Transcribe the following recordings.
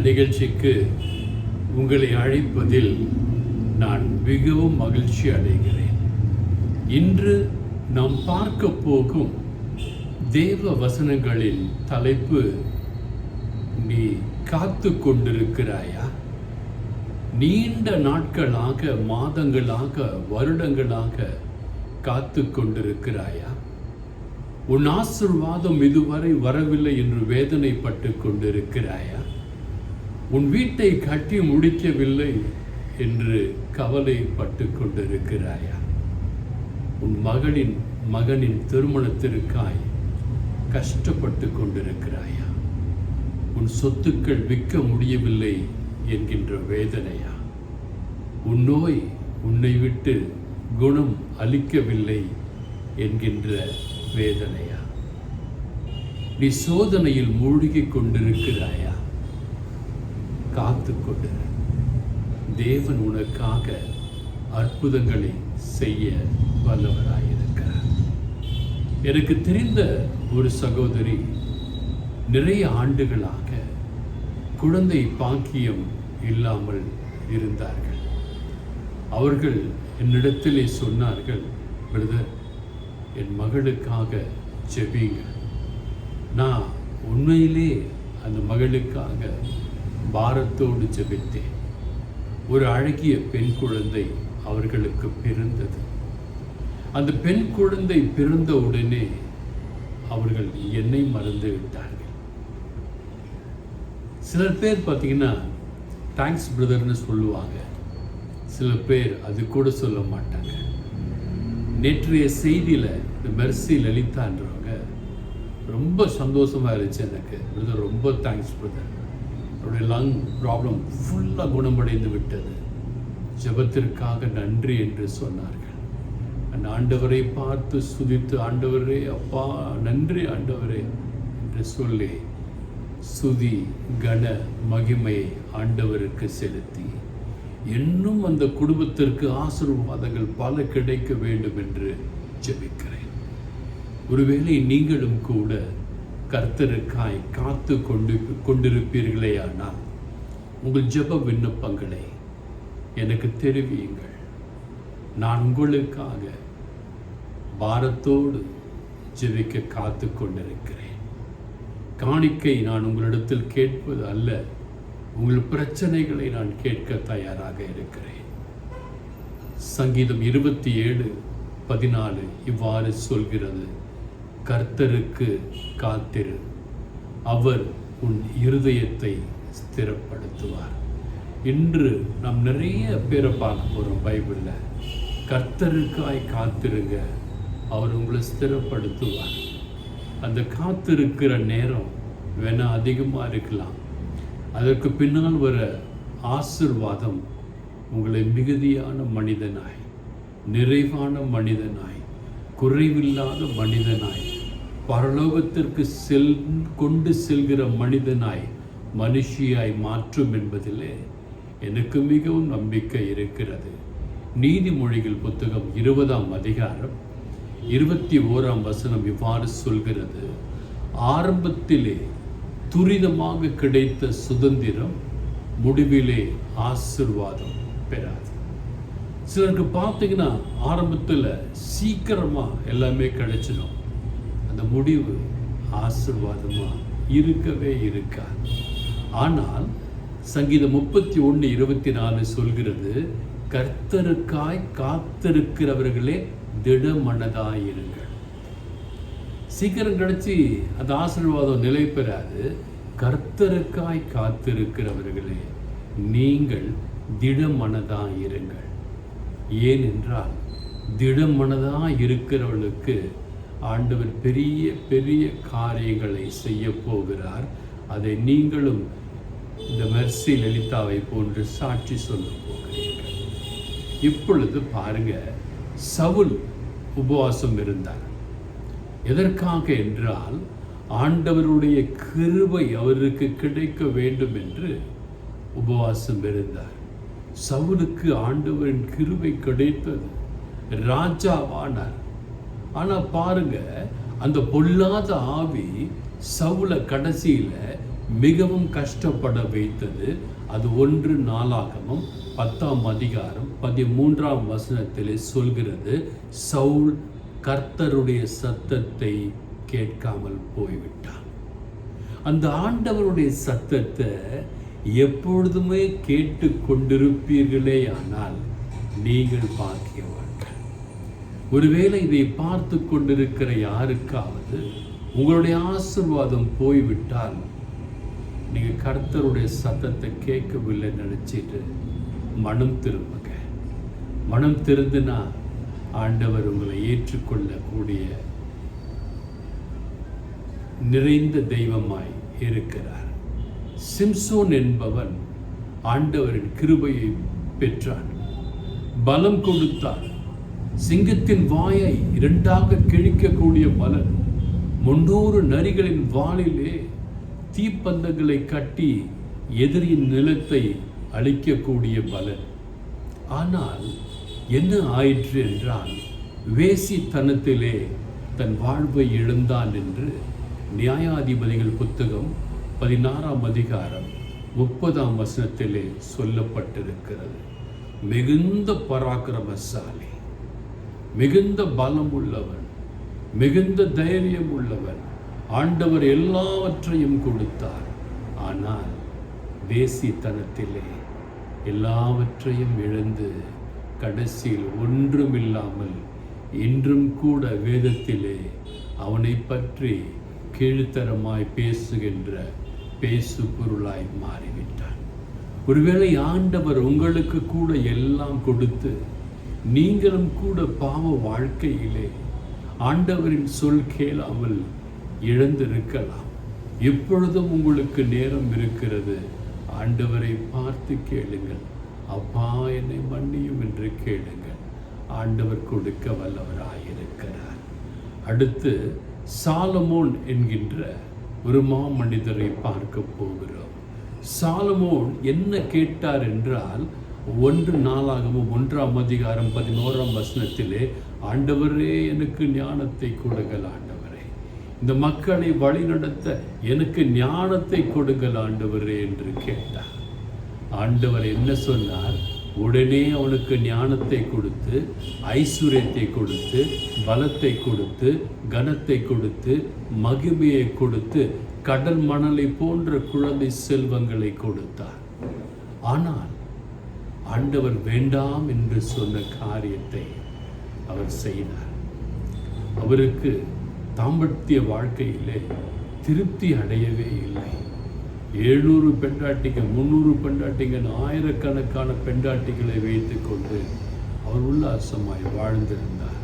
நிகழ்ச்சிக்கு உங்களை அழைப்பதில் நான் மிகவும் மகிழ்ச்சி அடைகிறேன். இன்று நாம் பார்க்க போகும் தேவ வசனங்களின் தலைப்பு நீ காத்து கொண்டிருக்கிறாயா? நீண்ட நாட்களாக மாதங்களாக வருடங்களாக காத்து கொண்டிருக்கிறாயா? உன் ஆசிர்வாதம் இதுவரை வரவில்லை என்று வேதனைப்பட்டு கொண்டிருக்கிறாயா? உன் வீட்டை கட்டி முடிக்கவில்லை என்று கவலைப்பட்டு கொண்டிருக்கிறாயா உன் மகளின் மகனின் திருமணத்திற்காய் கஷ்டப்பட்டு கொண்டிருக்கிறாயா உன் சொத்துக்கள் விற்க முடியவில்லை என்கின்ற வேதனையா? உன் நோய் உன்னை விட்டு குணம் அளிக்கவில்லை என்கின்ற வேதனையா? நீ சோதனையில் மூழ்கி கொண்டிருக்கிறாயா காத்து கொண்டு தேவன் உனக்காக அற்புதங்களை செய்ய வல்லவராயிருக்கிறார். எனக்கு தெரிந்த ஒரு சகோதரி நிறைய ஆண்டுகளாக குழந்தை பாக்கியம் இல்லாமல் இருந்தார்கள். அவர்கள் என்னிடத்திலே சொன்னார்கள் பிரதர் என் மகளுக்காக ஜெபிங்க நான் உண்மையிலே அந்த மகளுக்காக பாரத்தோடு ஜெபித்தேன். ஒரு அழகிய பெண் குழந்தை அவர்களுக்கு பிறந்தது. அந்த பெண் குழந்தை பிறந்த உடனே அவர்கள் என்னை மறந்து விட்டார்கள். சில பேர் பார்த்தீங்கன்னா தேங்க்ஸ் பிரதர்னு சொல்லுவாங்க. சில பேர் அது கூட சொல்ல மாட்டாங்க. நேற்றைய செய்தியில் இந்த மெர்சி லலிதான்றவங்க ரொம்ப சந்தோஷமாக இருந்துச்சு எனக்கு. பிரதர் ரொம்ப தேங்க்ஸ் பிரதர் அவருடைய லங் ப்ராப்ளம் ஃபுல்லாக குணமடைந்து விட்டது ஜெபத்திற்காக நன்றி என்று சொன்னார்கள். அந்த ஆண்டவரை பார்த்து சுதித்து ஆண்டவரே அப்பா நன்றி ஆண்டவரே என்று சொல்லி சுதி கன மகிமை ஆண்டவருக்கு செலுத்தி. இன்னும் அந்த குடும்பத்திற்கு ஆசீர்வாதங்கள் பல கிடைக்க வேண்டும் என்று ஜெபிக்கிறேன். ஒருவேளை நீங்களும் கூட கர்த்தருக்காய் காத்து கொண்டு கொண்டிருப்பீர்களே ஆனால் உங்கள் ஜெப விண்ணப்பங்களை எனக்கு தெரிவியுங்கள். நான் உங்களுக்காக பாரத்தோடு ஜெபிக்க காத்து கொண்டிருக்கிறேன். காணிக்கை நான் உங்களிடத்தில் கேட்பது அல்ல உங்கள் பிரச்சனைகளை நான் கேட்க தயாராக இருக்கிறேன். சங்கீதம் இருபத்தி ஏழு பதினாலு இவ்வாறு சொல்கிறது. கர்த்தருக்கு காத்திரு. அவர் உன் இருதயத்தை ஸ்திரப்படுத்துவார். இன்று நாம் நிறைய பேரை பார்க்க போகிறோம் பைபிளில். கர்த்தருக்காய் காத்திருங்க. அவர் உங்களை ஸ்திரப்படுத்துவார். அந்த காத்திருக்கிற நேரம் வேணால் அதிகமாக இருக்கலாம். அதற்கு பின்னால் வர ஆசிர்வாதம் உங்களை மிகுதியான மனிதனாய் நிறைவான மனிதனாய் குறைவில்லாத மனிதனாய் பரலோகத்திற்கு செல் கொண்டு செல்கிற மனிதனாய் மனுஷியாய் மாற்றும் என்பதிலே எனக்கு மிகவும் நம்பிக்கை இருக்கிறது. நீதிமொழிகள் புத்தகம் இருபதாம் அதிகாரம் இருபத்தி ஓராம் வசனம் இவ்வாறு சொல்கிறது. ஆரம்பத்திலே துரிதமாக கிடைத்த சுதந்திரம் முடிவிலே ஆசிர்வாதம் பெறாது. சிலருக்கு பார்த்தீங்கன்னா ஆரம்பத்தில் சீக்கிரமாக எல்லாமே கிடைச்சிடும். அந்த முடிவு ஆசிர்வாதமாக இருக்கவே இருக்காது. ஆனால் சங்கீதம் முப்பத்தி ஒன்று இருபத்தி நாலு சொல்கிறது கர்த்தருக்காய் காத்திருக்கிறவர்களே திடமனதாயிருங்கள். சீக்கிரம் கிடச்சி அந்த ஆசீர்வாதம் நிலை பெறாது. கர்த்தருக்காய் காத்திருக்கிறவர்களே நீங்கள் திடமனதாயிருங்கள். ஏனென்றால் திடமனதாக இருக்கிறவர்களுக்கு ஆண்டவர் பெரிய பெரிய காரியங்களை செய்ய போகிறார். அதை நீங்களும் இந்த மெர்சி லலிதாவை போன்று சாட்சி சொல்ல போகிறீர்கள். இப்பொழுது பாருங்க சவுல் உபவாசம் இருந்தார். எதற்காக என்றால் ஆண்டவருடைய கிருபை அவருக்கு கிடைக்க வேண்டும் என்று உபவாசம் இருந்தார். சவுலுக்கு ஆண்டவரின் கிருபை கிடைத்தது. ராஜாவானார். ஆனா பாருங்க அந்த பொல்லாத ஆவி சவுல கடைசியில மிகவும் கஷ்டப்பட வைத்தது. அது ஒன்று நாளாகவும் பத்தாம் அதிகாரம் பதிமூன்றாம் வசனத்தில் சொல்கிறது சவுல் கர்த்தருடைய சத்தத்தை கேட்காமல் போய்விட்டான். அந்த ஆண்டவருடைய சத்தத்தை எப்பொழுதுமே கேட்டு கொண்டிருப்பீர்களே ஆனால் நீங்கள் பாக்கியம் ஒருவேளை இதை பார்த்து கொண்டிருக்கிற யாருக்காவது உங்களுடைய ஆசிர்வாதம் போய்விட்டால் நீங்கள் கர்த்தருடைய சத்தத்தை கேட்கவில்லை நினச்சிட்டு மனம் திரும்புங்க. மனம் திருந்துனா ஆண்டவர் உங்களை ஏற்றுக்கொள்ளக்கூடிய நிறைந்த தெய்வமாய் இருக்கிறார். சிம்சோன் என்பவன் ஆண்டவரின் கிருபையை பெற்றான். பலம் கொடுத்தான். சிங்கத்தின் வாயை இரண்டாக கிழிக்கக்கூடிய பலன் முன்னூறு நரிகளின் வாளிலே தீப்பந்தங்களை கட்டி எதிரியின் நிலத்தை அழிக்கக்கூடிய பலன். ஆனால் என்ன ஆயிற்று என்றால் வேசித்தனத்திலே தன் வாழ்வை இழந்தான் என்று நியாயாதிபதிகள் புத்தகம் பதினாறாம் அதிகாரம் முப்பதாம் வசனத்திலே சொல்லப்பட்டிருக்கிறது. மிகுந்த பராக்கிரமசாலி. மிகுந்த பலம் உள்ளவன் மிகுந்த தைரியம் உள்ளவன் ஆண்டவர் எல்லாவற்றையும் கொடுத்தார். ஆனால் வேசித்தனத்திலே எல்லாவற்றையும் இழந்து கடைசியில் ஒன்றுமில்லாமல் இன்றும் கூட வேதத்திலே அவனை பற்றி கீழ்த்தரமாய் பேசுகின்ற பேசு பொருளாய் மாறிவிட்டான். ஒருவேளை ஆண்டவர் உங்களுக்கு கூட எல்லாம் கொடுத்து நீங்களும் கூட பாவ வாழ்க்கையிலே ஆண்டவரின் சொல் கேளாமல் இழந்திருக்கலாம் எப்பொழுதும் உங்களுக்கு நேரம் இருக்கிறது. ஆண்டவரை பார்த்து கேளுங்கள். அப்பா என்னை மன்னியும் என்று கேளுங்கள். ஆண்டவர் கொடுக்க வல்லவராயிருக்கிறார் அடுத்து சாலமோன் என்கின்ற ஒரு மாமனிதரை பார்க்க போகிறோம். சாலமோன் என்ன கேட்டார் என்றால் ஒன்று நாளாகவும் ஒன்றாம் அதிகாரம் பதினோராம் வசனத்திலே ஆண்டவரே எனக்கு ஞானத்தை கொடுங்கள் ஆண்டவரே. இந்த மக்களை வழிநடத்த எனக்கு ஞானத்தை கொடுங்கள் ஆண்டவரே என்று கேட்டார். ஆண்டவர் என்ன சொன்னார்? உடனே அவனுக்கு ஞானத்தை கொடுத்து ஐஸ்வர்யத்தை கொடுத்து பலத்தை கொடுத்து கனத்தை கொடுத்து மகிமையை கொடுத்து கடல் மணலை போன்ற குழந்தை செல்வங்களை கொடுத்தார். ஆனால் ஆண்டவர் வேண்டாம் என்று சொன்ன காரியத்தை அவர் செய்தார். அவருக்கு தாம்பத்திய வாழ்க்கையிலே திருப்தி அடையவே இல்லை. எழுநூறு பெண்டாட்டிங்க முந்நூறு பெண்டாட்டிங்க ஆயிரக்கணக்கான பெண்டாட்டிகளை வைத்துக்கொண்டு அவர் உல்லாசமாய் வாழ்ந்திருந்தார்.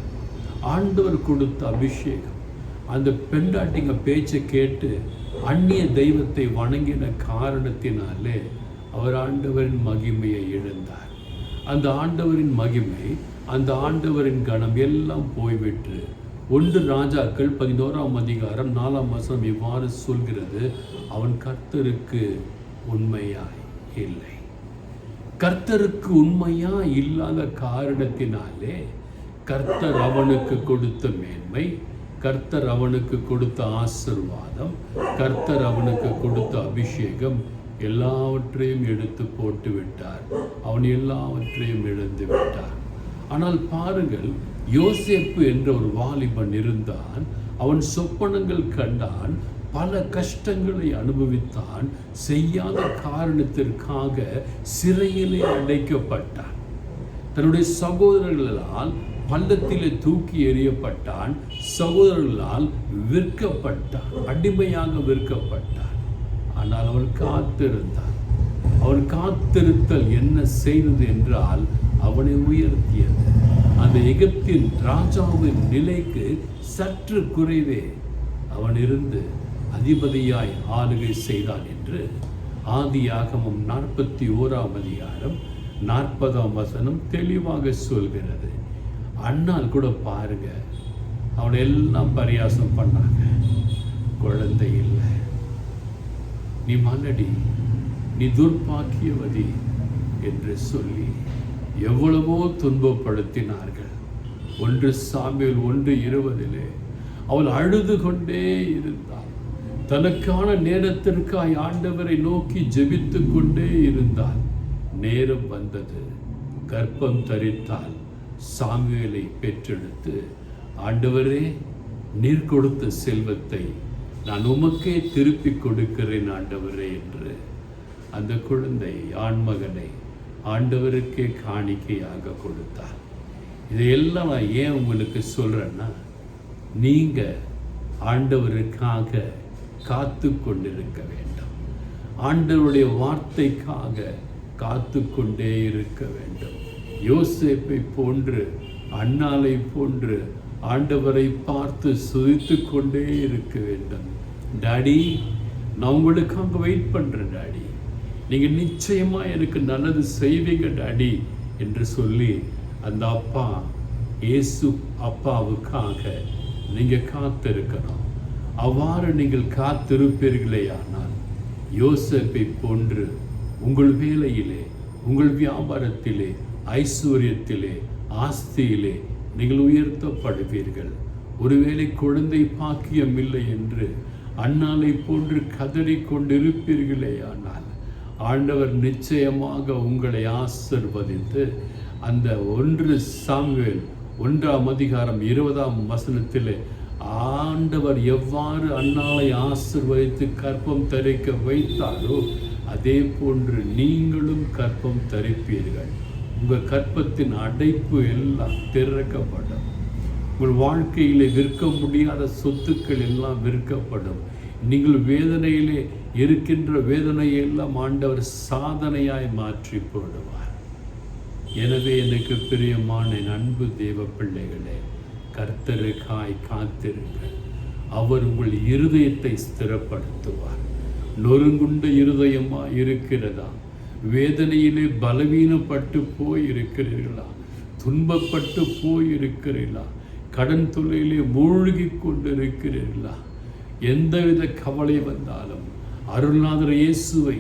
ஆண்டவர் கொடுத்த அபிஷேகம் அந்த பெண்டாட்டிங்க பேச்சை கேட்டு அந்நிய தெய்வத்தை வணங்கின காரணத்தினாலே அவர் ஆண்டவரின் மகிமையை இழந்தார். அந்த ஆண்டவரின் மகிமை அந்த ஆண்டவரின் கணம் எல்லாம் போய்விட்டு ஒன்று ராஜாக்கள் பதினோராம் அதிகாரம் நாலாம் வசனம் இவ்வாறு சொல்கிறது அவன் கர்த்தருக்கு உண்மையாய் இல்லை. கர்த்தருக்கு உண்மையா இல்லாத காரணத்தினாலே கர்த்தர் அவனுக்கு கொடுத்த மேன்மை கர்த்தர் அவனுக்கு கொடுத்த ஆசிர்வாதம் கர்த்தர் அவனுக்கு கொடுத்த அபிஷேகம் எல்லாவற்றையும் எடுத்து போட்டு விட்டார் அவன் எல்லாவற்றையும் இழந்து விட்டார் ஆனால் பாருங்கள் யோசேப்பு என்ற ஒரு வாலிபன் இருந்தான். அவன் சொப்பனங்கள் கண்டான். பல கஷ்டங்களை அனுபவித்தான். செய்யாத காரணத்திற்காக சிறையிலே அடைக்கப்பட்டான். தன்னுடைய சகோதரர்களால் பள்ளத்திலே தூக்கி எறியப்பட்டான். சகோதரர்களால் விற்கப்பட்டான். அடிமையாக விற்கப்பட்டான். ஆனால் அவன் காத்திருந்தான் அவன் காத்திருத்தல் என்ன செய்தது என்றால் அவனை உயர்த்தியது. அந்த எகிப்தின் ராஜாவின் நிலைக்கு சற்று குறைவே அவன் இருந்து அதிபதியாய் ஆளுகை செய்தான் என்று ஆதியாகமம் நாற்பத்தி ஓராம் அதிகாரம் நாற்பதாம் வசனம் தெளிவாக சொல்கிறது. அண்ணால் கூட பாருங்க அவனை எல்லாம் பரியாசம் பண்ணாங்க. குழந்தை இல்லை. நீ மன்னடி நீ துர்ப்பாக்கியவதி என்று சொல்லி எவ்வளவோ துன்பப்படுத்தினார்கள். ஒன்று சாமியில் ஒன்று இருவதிலே அவள் அழுது கொண்டே இருந்தாள். தனக்கான நேரத்திற்காய் ஆண்டவரை நோக்கி ஜெபித்து கொண்டே இருந்தால் நேரம் வந்தது. கர்ப்பம் தரித்தால் சாமியலை பெற்றெடுத்து ஆண்டவரே நீர் கொடுத்த செல்வத்தை நான் உமக்கே திருப்பி கொடுக்கிறேன் ஆண்டவரே என்று அந்த குழந்தை ஆண்மகனை ஆண்டவருக்கே காணிக்கையாக கொடுத்தார். இதையெல்லாம் நான் ஏன் உங்களுக்கு சொல்கிறேன்னா நீங்கள் ஆண்டவருக்காக காத்து கொண்டிருக்க வேண்டும். ஆண்டவருடைய வார்த்தைக்காக காத்து கொண்டே இருக்க வேண்டும். யோசேப்பை போன்று அண்ணாலை போன்று ஆண்டவரை பார்த்து சுதித்து கொண்டே இருக்க வேண்டும். டாடி நான் உங்களுக்காக வெயிட் பண்ணுறேன் டாடி நீங்கள் நிச்சயமா எனக்கு நல்லது செய்வீங்க டாடி என்று சொல்லி அந்த அப்பா இயேசு அப்பாவுக்காக நீங்கள் காத்திருக்கணும். அவ்வாறு நீங்கள் காத்திருப்பீர்களே ஆனால் போன்று உங்கள் வேலையிலே உங்கள் வியாபாரத்திலே ஐஸ்வர்யத்திலே ஆஸ்தியிலே நீங்கள் உயர்த்தப்படுவீர்கள். ஒருவேளை குழந்தை பாக்கியம் இல்லை என்று அண்ணாலை போன்று கதறிக் கொண்டிருப்பீர்களே ஆனால் ஆண்டவர் நிச்சயமாக உங்களை ஆசிர்வதித்து அந்த ஒன்று சாமுவேல் ஒன்றாம் அதிகாரம் இருபதாம் வசனத்திலே ஆண்டவர் எவ்வாறு அண்ணாலை ஆசிர்வதித்து கற்பம் தரிக்க வைத்தாரோ அதே போன்று நீங்களும் கற்பம் தரிப்பீர்கள். உங்கள் கற்பத்தின் அடைப்பு எல்லாம் திறக்கப்படும். உங்கள் வாழ்க்கையிலே விற்க முடியாத சொத்துக்கள் எல்லாம் விற்கப்படும். நீங்கள் வேதனையிலே இருக்கின்ற வேதனையை எல்லாம் ஆண்டவர் சாதனையாய் மாற்றி போடுவார் எனவே எனக்கு பிரியமான அன்பு தேவ பிள்ளைகளே கர்த்தருக்காய் காத்திருங்கள். அவர் உங்கள் இருதயத்தை ஸ்திரப்படுத்துவார். நொறுங்குண்ட இருதயமா இருக்கிறதா? வேதனையிலே பலவீனப்பட்டு போய் இருக்கிறீர்களா துன்பப்பட்டு போய் இருக்கிறீர்களா கடன் தொல்லையிலே மூழ்கி கொண்டு இருக்கிறீர்களா எந்தவித கவலை வந்தாலும் அருள்நாதர் இயேசுவை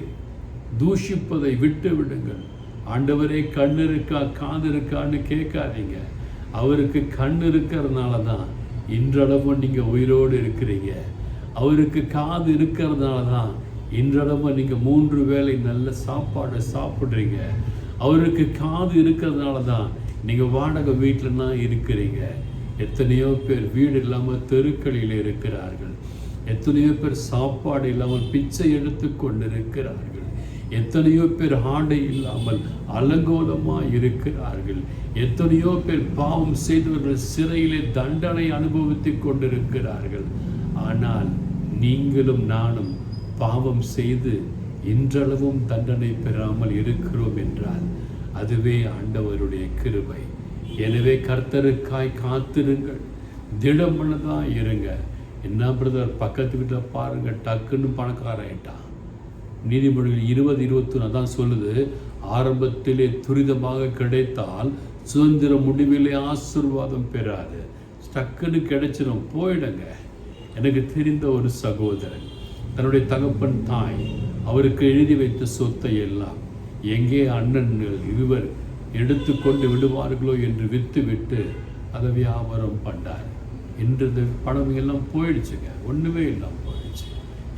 தூஷிப்பதை விட்டு விடுங்கள். ஆண்டவரே கண் இருக்கா காது இருக்கான்னு கேட்காதீங்க. அவருக்கு கண் இருக்கிறதுனால தான் இன்றளவும் நீங்கள் உயிரோடு இருக்கிறீங்க. அவருக்கு காது இருக்கிறதுனால தான் இன்றளவும் நீங்கள் மூன்று வேளை நல்ல சாப்பாடு சாப்பிட்றீங்க. அவருக்கு காது இருக்கிறதுனால தான் நீங்கள் வாடகை வீட்டிலன்னா இருக்கிறீங்க. எத்தனையோ பேர் வீடு இல்லாமல் தெருக்களில் இருக்கிறார்கள். எத்தனையோ பேர் சாப்பாடு இல்லாமல் பிச்சை எடுத்து கொண்டிருக்கிறார்கள். எத்தனையோ பேர் ஆடை இல்லாமல் அலங்கோலமாக இருக்கிறார்கள். எத்தனையோ பேர் பாவம் செய்தவர்கள் சிறையிலே தண்டனை அனுபவித்துக் கொண்டிருக்கிறார்கள். ஆனால் நீங்களும் நானும் பாவம் செய்து இன்றளவும் தண்டனை பெறாமல் இருக்கிறோம் என்றால் அதுவே ஆண்டவருடைய கிருபை. எனவே கர்த்தருக்காய் காத்திருங்கள். திடமனதாக இருங்க. என்ன பிரதர் பக்கத்து வீட்டில் பாருங்க டக்குன்னு பணக்காராயிட்டான் நீதிமொழிகள் இருபது இருபத்தொன்று தான் சொல்லுது. ஆரம்பத்திலே துரிதமாக கிடைத்தால் சுதந்திர முடிவிலே ஆசிர்வாதம் பெறாது. டக்குன்னு கிடைச்சிடும் போயிடுங்க. எனக்கு தெரிந்த ஒரு சகோதரன் தன்னுடைய தகப்பன் தாய் அவருக்கு எழுதி வைத்த சொத்தை எல்லாம். எங்கே அண்ணன்கள் இவர் எடுத்துக்கொண்டு விடுவார்களோ என்று விற்று விட்டு அதை வியாபாரம் பண்ணார். இன்று இந்த பணம் எல்லாம் போயிடுச்சுங்க. ஒன்றுமே இல்லாமல் போயிடுச்சு.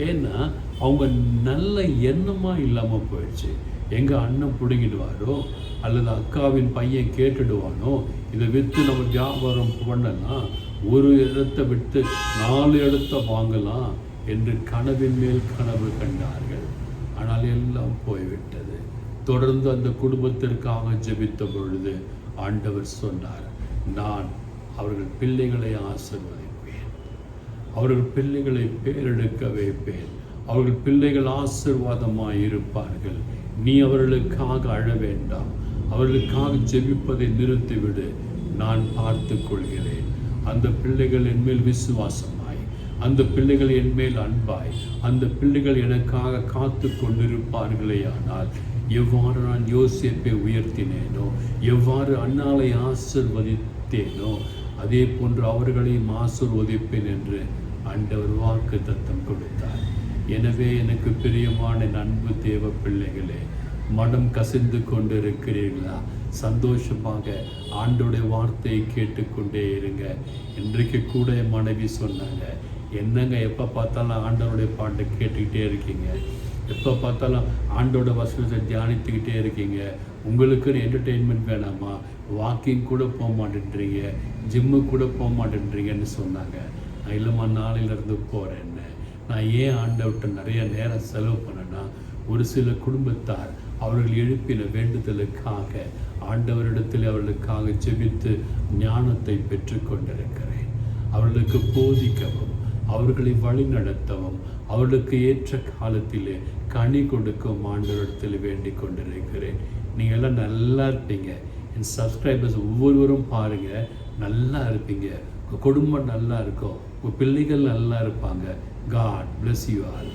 ஏன்னா அவங்க நல்ல எண்ணமாக இல்லாமல் போயிடுச்சு. எங்கள் அண்ணன் பிடுங்கிடுவாரோ அல்லது அக்காவின் பையன் கேட்டுடுவானோ இதை விற்று நம்ம வியாபாரம் பண்ணலாம். ஒரு இடத்தை விட்டு நாலு இடத்த வாங்கலாம் என்று கனவின் மேல் கனவு கண்டார்கள். ஆனால் எல்லாம் போய்விட்டு தொடர்ந்து அந்த குடும்பத்திற்காக ஜெபித்த பொழுது ஆண்டவர் சொன்னார் நான் அவர்கள் பிள்ளைகளை ஆசிர்வதிப்பேன். அவர்கள் பிள்ளைகளை பேரெடுக்க வைப்பேன். அவர்கள் பிள்ளைகள் ஆசிர்வாதமாக இருப்பார்கள். நீ அவர்களுக்காக அழ வேண்டாம். அவர்களுக்காக ஜெபிப்பதை நிறுத்திவிடு. நான் பார்த்து கொள்கிறேன் அந்த பிள்ளைகள் என்மேல் விசுவாசமாய் அந்த பிள்ளைகள் என்மேல் அன்பாய் அந்த பிள்ளைகள் எனக்காக காத்து கொண்டிருப்பார்களே ஆனால் எவ்வாறு நான் யோசிப்பை உயர்த்தினேனோ எவ்வாறு அண்ணாலை ஆசிர்வதித்தேனோ அதே போன்று அவர்களையும் ஆசிர்வதிப்பேன் என்று ஆண்டவர் வாக்கு தத்தம் கொடுத்தார். எனவே எனக்கு பிரியமான நண்பு அன்பு தேவ பிள்ளைகளே மனம் கசிந்து கொண்டிருக்கிறீர்களா? சந்தோஷமாக ஆண்டோடைய வார்த்தையை கேட்டுக்கொண்டே இருங்க. இன்றைக்கு கூட என் மனைவி சொன்னாங்க என்னங்க எப்போ பார்த்தாலும் ஆண்டவருடைய பாட்டை கேட்டுக்கிட்டே இருக்கீங்க? எப்போ பார்த்தாலும் ஆண்டோட வசனத்தை தியானித்துக்கிட்டே இருக்கீங்க. உங்களுக்குன்னு என்டர்டெயின்மெண்ட் வேணாமா? வாக்கிங் கூட போக மாட்டேன்றீங்க. ஜிம்மு கூட போக மாட்டேன்றீங்கன்னு சொன்னாங்க. நான் இல்லைம்மா நாளையிலேருந்து போகிறேன்னு நான் ஏன் ஆண்டவர்கிட்ட நிறைய நேரம் செலவு பண்ணேன்னா ஒரு சில குடும்பத்தார் அவர்கள் எழுப்பின வேண்டுதலுக்காக ஆண்டவரிடத்தில் அவர்களுக்காக ஜெபித்து ஞானத்தை பெற்றுக்கொண்டிருக்கிறேன் அவர்களுக்கு போதிக்கவும் அவர்களை வழிநடத்தவும் அவர்களுக்கு ஏற்ற காலத்திலே கனி கொடுக்கும் ஆண்டவரிடத்தில் வேண்டிக் கொண்டிருக்கிறேன் நீங்கள் எல்லாம் நல்லா இருப்பீங்க. என் சப்ஸ்கிரைபர்ஸ் ஒவ்வொருவரும் பாருங்கள் நல்லா இருப்பீங்க. உங்கள் குடும்பம் நல்லா இருக்கும். உங்கள் பிள்ளைகள் நல்லா இருப்பாங்க. God bless you all